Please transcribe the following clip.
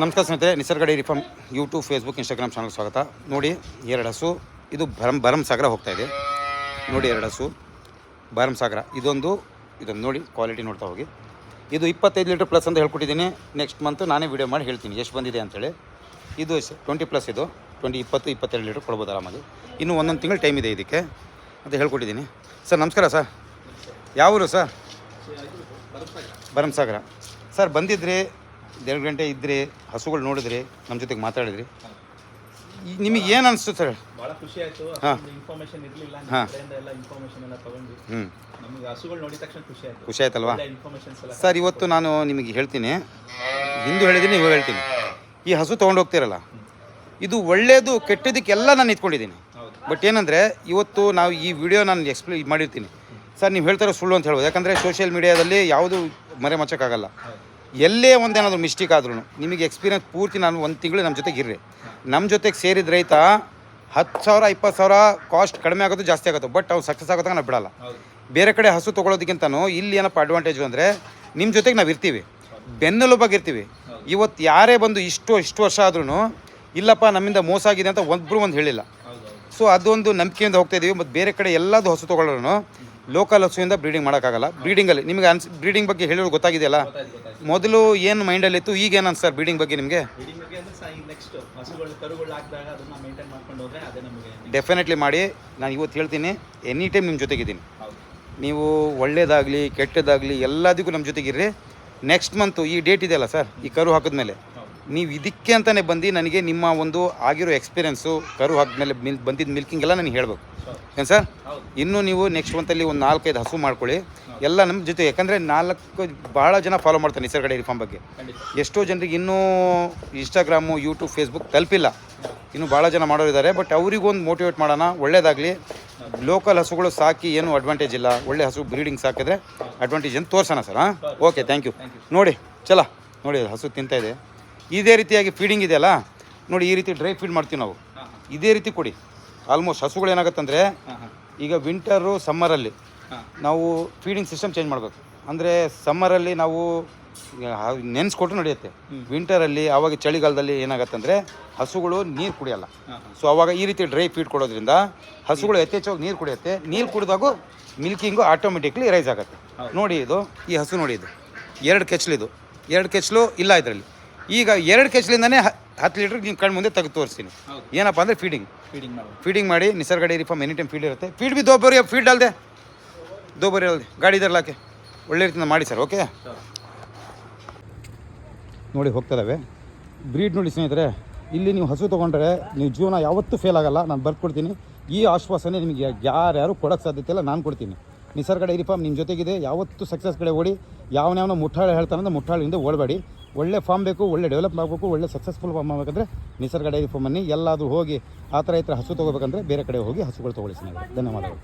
ನಮಸ್ಕಾರ ಸ್ನೇಹಿತರೆ Nisarga dairy farm YouTube Facebook Instagram channel ಸ್ವಾಗತ. ನೋಡಿ, ಎರಡು ಹಸು, ಇದು ಭರಮ್ ಭರಮ್ ಸಾಗರ ಹೋಗ್ತಾ ಇದೆ. ನೋಡಿ, ಎರಡು ಹಸು ಭರಮ್ ಸಾಗರ. ಇದೊಂದು ಇದೊಂದು ನೋಡಿ ಕ್ವಾಲಿಟಿ ನೋಡ್ತಾ ಹೋಗಿ. ಇದು ಇಪ್ಪತ್ತೈದು ಲೀಟ್ರ್ ಪ್ಲಸ್ ಅಂತ ಹೇಳ್ಕೊಟ್ಟಿದ್ದೀನಿ. ನೆಕ್ಸ್ಟ್ ಮಂತ್ ನಾನೇ ವೀಡಿಯೋ ಮಾಡಿ ಹೇಳ್ತೀನಿ, ಎಷ್ಟು ಬಂದಿದೆ ಅಂತೇಳಿ ಇದು ಟ್ವೆಂಟಿ ಪ್ಲಸ್ ಇದು. ಟ್ವೆಂಟಿ ಇಪ್ಪತ್ತು, ಇಪ್ಪತ್ತೆರಡು ಲೀಟ್ರ್ ಕೊಡ್ಬೋದು ಆರಾಮಾಗಿ. ಇನ್ನೂ ಒಂದೊಂದು ತಿಂಗಳು ಟೈಮ್ ಇದೆ ಇದಕ್ಕೆ ಅಂತ ಹೇಳ್ಕೊಟ್ಟಿದ್ದೀನಿ. ಸರ್, ನಮಸ್ಕಾರ ಸರ್. ಯಾವ ಊರು ಸರ್ ಭರಮಸಾಗರ ಸರ್, ಬಂದಿದ್ರಿ ಎರಡು ಗಂಟೆ ಇದ್ರೆ ಹಸುಗಳು ನೋಡಿದ್ರಿ ನಮ್ಮ ಜೊತೆಗೆ ಮಾತಾಡಿದ್ರಿ. ನಿಮಗೆ ಏನು ಅನಿಸ್ತು ಸರ್? ಭಾಳ ಖುಷಿ ಆಯಿತು. ಹಾ. ಇನ್ಫಾರ್ಮೇಶನ್ ಇರಲಿಲ್ಲ. ಹಾ. ಎಲ್ಲ ಇನ್ಫಾರ್ಮೇಶನ್ ಎಲ್ಲ ತಗೊಂಡು ಹ್ಞೂ ನಮಗೆ ಹಸುಗಳು ನೋಡಿದ ತಕ್ಷಣ ಖುಷಿ ಆಯಿತು. ಖುಷಿ ಆಯ್ತಲ್ವಾ? ಸರ್ ಇವತ್ತು ನಾನು ನಿಮಗೆ ಹೇಳ್ತೀನಿ. ಹಿಂದೂ ಹೇಳಿದ್ದೀನಿ ಇವಾಗ ಹೇಳ್ತೀನಿ. ಈ ಹಸು ತೊಗೊಂಡು ಹೋಗ್ತೀರಲ್ಲ. ಇದು ಒಳ್ಳೆಯದು ಕೆಟ್ಟದಕ್ಕೆಲ್ಲ ನಾನು ಇಟ್ಕೊಂಡಿದ್ದೀನಿ ಬಟ್ ಏನಂದರೆ ಇವತ್ತು ನಾವು ಈ ವಿಡಿಯೋ ನಾನು ಎಕ್ಸ್ಪ್ಲೈನ್ ಮಾಡಿರ್ತೀನಿ. ಸರ್ ನೀವು ಹೇಳ್ತಾರೋ ಸುಳ್ಳು ಅಂತ ಹೇಳ್ಬೋದು. ಯಾಕಂದರೆ ಸೋಷಿಯಲ್ ಮೀಡಿಯಾದಲ್ಲಿ ಯಾವುದು ಮರೆ ಮಚ್ಚಕ್ಕಾಗಲ್ಲ ಎಲ್ಲೇ ಒಂದೇನಾದರೂ ಮಿಸ್ಟೇಕ್ ಆದ್ರೂ ನಿಮಗೆ ಎಕ್ಸ್ಪೀರಿಯನ್ಸ್ ಪೂರ್ತಿ ನಾನು ಒಂದು ತಿಂಗಳು ನಮ್ಮ ಜೊತೆಗೆ ಇರ್ರಿ. ನಮ್ಮ ಜೊತೆಗೆ ಸೇರಿದ ರೈತ ಹತ್ತು ಸಾವಿರ ಇಪ್ಪತ್ತು ಸಾವಿರ ಕಾಸ್ಟ್ ಕಡಿಮೆ ಆಗೋದು ಜಾಸ್ತಿ ಆಗುತ್ತೆ ಬಟ್ ಅವ್ನು ಸಕ್ಸಸ್ ಆಗೋದಾಗ ನಾವು ಬಿಡಲ್ಲ. ಬೇರೆ ಕಡೆ ಹಸು ತೊಗೊಳೋದಕ್ಕಿಂತನೂ ಇಲ್ಲಿ ಏನಪ್ಪ ಅಡ್ವಾಂಟೇಜು ಅಂದರೆ ನಿಮ್ಮ ಜೊತೆಗೆ ನಾವು ಇರ್ತೀವಿ. ಬೆನ್ನೆಲುಬಾಗಿರ್ತೀವಿ ಇವತ್ತು ಯಾರೇ ಬಂದು ಇಷ್ಟು ಇಷ್ಟು ವರ್ಷ ಆದ್ರೂ ಇಲ್ಲಪ್ಪ ನಮ್ಮಿಂದ ಮೋಸ ಆಗಿದೆ ಅಂತ ಒಬ್ಬರು ಒಂದು ಹೇಳಿಲ್ಲ. ಸೊ ಅದೊಂದು ನಂಬಿಕೆಯಿಂದ ಹೋಗ್ತಾ ಇದೀವಿ. ಮತ್ತು ಬೇರೆ ಕಡೆ ಎಲ್ಲದು ಹಸು ತೊಗೊಳ್ಳೋನು ಲೋಕಲ್ ಹಸುವಿಂದ ಬ್ರೀಡಿಂಗ್ ಮಾಡೋಕ್ಕಾಗಲ್ಲ. ಬ್ರೀಡಿಂಗಲ್ಲಿ ನಿಮಗೆ ಅನ್ಸ್ ಬ್ರೀಡಿಂಗ್ ಬಗ್ಗೆ ಹೇಳೋರು ಗೊತ್ತಾಗಿದೆಯಲ್ಲ? ಮೊದಲು ಏನು ಮೈಂಡಲ್ಲಿತ್ತು ಈಗ ಏನು ಅನ್ಸ್ತಾರೆ ಬ್ರೀಡಿಂಗ್ ಬಗ್ಗೆ ನಿಮಗೆ? ಡೆಫಿನೆಟ್ಲಿ ಮಾಡಿ. ನಾನು ಇವತ್ತು ಹೇಳ್ತೀನಿ ಎನಿ ಟೈಮ್ ನಿಮ್ಮ ಜೊತೆಗಿದ್ದೀನಿ. ನೀವು ಒಳ್ಳೇದಾಗಲಿ ಕೆಟ್ಟದಾಗಲಿ ಎಲ್ಲದಕ್ಕೂ ನಮ್ಮ ಜೊತೆಗಿರ್ರಿ. ನೆಕ್ಸ್ಟ್ ಮಂತು ಈ ಡೇಟ್ ಇದೆಯಲ್ಲ ಸರ್ ಈ ಕರು ಹಾಕಿದ್ಮೇಲೆ. ನೀವು ಇದಕ್ಕೆ ಅಂತಲೇ ಬಂದು ನನಗೆ ನಿಮ್ಮ ಒಂದು ಆಗಿರೋ ಎಕ್ಸ್ಪೀರಿಯೆನ್ಸು ಕರು ಹಾಕಿದ್ಮೇಲೆ ಮಿಲ್ ಬಂದಿದ್ದ ಮಿಲ್ಕಿಂಗ್ ಎಲ್ಲ ನನಗೆ ಹೇಳಬೇಕು. ಏನು ಸರ್? ಇನ್ನೂ ನೀವು ನೆಕ್ಸ್ಟ್ ಮಂತಲ್ಲಿ ಒಂದು ನಾಲ್ಕೈದು ಹಸು ಮಾಡ್ಕೊಳ್ಳಿ. ಎಲ್ಲ ನಮ್ಮ ಜೊತೆ ಯಾಕಂದರೆ ನಾಲ್ಕು ಭಾಳ ಜನ ಫಾಲೋ ಮಾಡ್ತಾರೆ ನಿಸರ್ಗ ಡೈರಿ ಫಾರ್ಮ್ ಬಗ್ಗೆ. ಎಷ್ಟೋ ಜನರಿಗೆ ಇನ್ನೂ ಇನ್ಸ್ಟಾಗ್ರಾಮು ಯೂಟ್ಯೂಬ್ ಫೇಸ್ಬುಕ್ ತಲುಪಿಲ್ಲ. ಇನ್ನೂ ಭಾಳ ಜನ ಮಾಡೋರಿದ್ದಾರೆ ಬಟ್ ಅವ್ರಿಗೊಂದು ಮೋಟಿವೇಟ್ ಮಾಡೋಣ ಒಳ್ಳೇದಾಗಲಿ. ಲೋಕಲ್ ಹಸುಗಳು ಸಾಕಿ ಏನು ಅಡ್ವಾಂಟೇಜ್ ಇಲ್ಲ. ಒಳ್ಳೆ ಹಸು ಬ್ರೀಡಿಂಗ್ ಸಾಕಿದ್ರೆ ಅಡ್ವಾಂಟೇಜ್ ಅಂತ ತೋರ್ಸೋಣ ಸರ್ ಹಾಂ? ಓಕೆ ಥ್ಯಾಂಕ್ ಯು ನೋಡಿ ಚಲ. ನೋಡಿ ಹಸು ತಿಂತಾಯಿದೆ ಇದೆ. ಇದೇ ರೀತಿಯಾಗಿ ಫೀಡಿಂಗ್ ಇದೆಯಲ್ಲ? ನೋಡಿ ಈ ರೀತಿ ಡ್ರೈ ಫೀಡ್ ಮಾಡ್ತೀವಿ ನಾವು. ಇದೇ ರೀತಿ ಕೊಡಿ. ಆಲ್ಮೋಸ್ಟ್ ಹಸುಗಳು ಏನಾಗುತ್ತಂದರೆ ಈಗ ವಿಂಟರು ಸಮ್ಮರಲ್ಲಿ ನಾವು ಫೀಡಿಂಗ್ ಸಿಸ್ಟಮ್ ಚೇಂಜ್ ಮಾಡಬೇಕು. ಅಂದರೆ ಸಮ್ಮರಲ್ಲಿ ನಾವು ನೆನೆಸ್ಕೊಟ್ರು ನಡೆಯುತ್ತೆ. ವಿಂಟರಲ್ಲಿ ಆವಾಗ ಚಳಿಗಾಲದಲ್ಲಿ ಏನಾಗತ್ತಂದರೆ ಹಸುಗಳು ನೀರು ಕುಡಿಯಲ್ಲ. ಸೊ ಆವಾಗ ಈ ರೀತಿ ಡ್ರೈ ಫೀಡ್ ಕೊಡೋದ್ರಿಂದ ಹಸುಗಳು ಯಥೇಚ್ಛವಾಗಿ ನೀರು ಕುಡಿಯುತ್ತೆ. ನೀರು ಕುಡಿದಾಗೂ ಮಿಲ್ಕಿಂಗು ಆಟೋಮೆಟಿಕ್ಲಿ ರೈಸ್ ಆಗುತ್ತೆ. ನೋಡಿ ಇದು ಈ ಹಸು ನೋಡಿ ಇದು. ಎರಡು ಕೆಚ್ಚಲಿದು ಎರಡು ಕೆಚ್ಚಲು ಇಲ್ಲ ಇದರಲ್ಲಿ. ಈಗ ಎರಡು ಕೆಚ್ಚಲಿಂದನೇ ಹತ್ತು ಲೀಟ್ರ್ ನಿಮ್ಮ ಕಣ್ಣು ಮುಂದೆ ತೆಗೆದು ತೋರಿಸ್ತೀನಿ. ಏನಪ್ಪ ಅಂದರೆ ಫೀಡಿಂಗ್ ಫೀಡಿಂಗ್ ಮಾಡೋದು ಫೀಡಿಂಗ್ ಮಾಡಿ Nisarga dairy farm any time feed ಇರುತ್ತೆ. ಫೀಡ್ ಬಿ ದೋಬರಿ ಫೀಡ್ ಅಲ್ಲದೆ ದೋಬರಿ ಅಲ್ಲದೆ ಗಾಡಿ ಇದರಲಾಕೆ ಒಳ್ಳೆ ರೀತಿಯಿಂದ ಮಾಡಿ ಸರ್ ಓಕೆ ನೋಡಿ ಹೋಗ್ತದವೆ ಬ್ರೀಡ್ ನೋಡಿ ಸ್ನೇಹಿತರೆ ಇಲ್ಲಿ ನೀವು ಹಸು ತೊಗೊಂಡ್ರೆ ನೀವು ಜೀವನ ಯಾವತ್ತೂ ಫೇಲ್ ಆಗಲ್ಲ. ನಾನು ಬರ್ಕೊಡ್ತೀನಿ ಈ ಆಶ್ವಾಸನೆ ನಿಮಗೆ ಯಾರ್ಯಾರು ಕೊಡೋಕ್ಕೆ ಸಾಧ್ಯತೆ ಇಲ್ಲ ನಾನು ಕೊಡ್ತೀನಿ. ನಿಸರ್ಗ ಡೈರಿ ಫಾರ್ಮ್ ನಿಮ್ಮ ಜೊತೆಗಿದೆ. ಯಾವತ್ತೂ ಸಕ್ಸಸ್ ಕಡೆ ಓಡಿ ಯಾವನ್ಯಾವನ ಮುಟ್ಟಾಳೆ ಹೇಳ್ತಾನಂದ್ರೆ ಮುಟ್ಟಾಳಿಂದ ಓಡಬೇಡಿ. ಒಳ್ಳೆ ಫಾರ್ಮ್ ಬೇಕು, ಒಳ್ಳೆ ಡೆವಲಪ್ ಆಗಬೇಕು ಒಳ್ಳೆ ಸಕ್ಸಸ್ಫುಲ್ ಫಾರ್ಮ್ ಆಗಬೇಕಂದ್ರೆ ನಿಸರ್ಗ ಡೈರಿ ಫಾರ್ಮಲ್ಲಿ ಎಲ್ಲಾದರೂ ಹೋಗಿ ಆ ಥರ ಈ ಥರ ಹಸು ತೊಗೋಬೇಕಂದ್ರೆ ಬೇರೆ ಕಡೆ ಹೋಗಿ ಹಸುಗಳು ತೊಗೊಳಿಸಿ ಧನ್ಯವಾದಗಳು.